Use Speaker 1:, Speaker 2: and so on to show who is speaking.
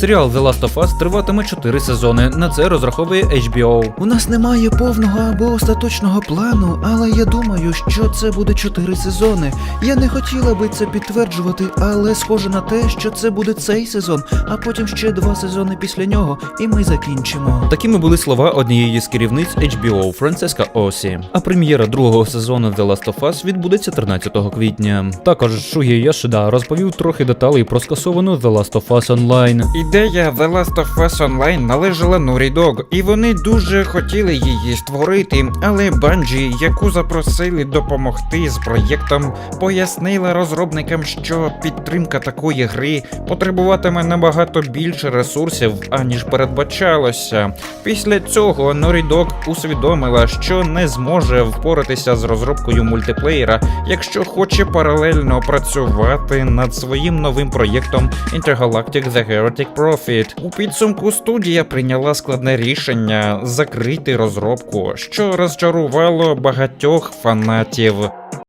Speaker 1: Серіал The Last of Us триватиме 4 сезони. На це розраховує HBO.
Speaker 2: У нас немає повного або остаточного плану, але я думаю, що це буде чотири сезони. Я не хотіла би це підтверджувати, але схоже на те, що це буде цей сезон, а потім ще два сезони після нього, і ми закінчимо.
Speaker 1: Такими були слова однієї з керівниць HBO Францеска Осі. А прем'єра другого сезону The Last of Us відбудеться 13 квітня. Також Шугі Яшида розповів трохи деталей про скасовану The Last of Us Online.
Speaker 3: Ідея The Last of Us Online належала Naughty Dog, і вони дуже хотіли її створити, але Bungie, яку запросили допомогти з проєктом, пояснила розробникам, що підтримка такої гри потребуватиме набагато більше ресурсів, аніж передбачалося. Після цього Naughty Dog усвідомила, що не зможе впоратися з розробкою мультиплеєра, якщо хоче паралельно працювати над своїм новим проєктом Intergalactic The Heretic Profit. У підсумку студія прийняла складне рішення закрити розробку, що розчарувало багатьох фанатів.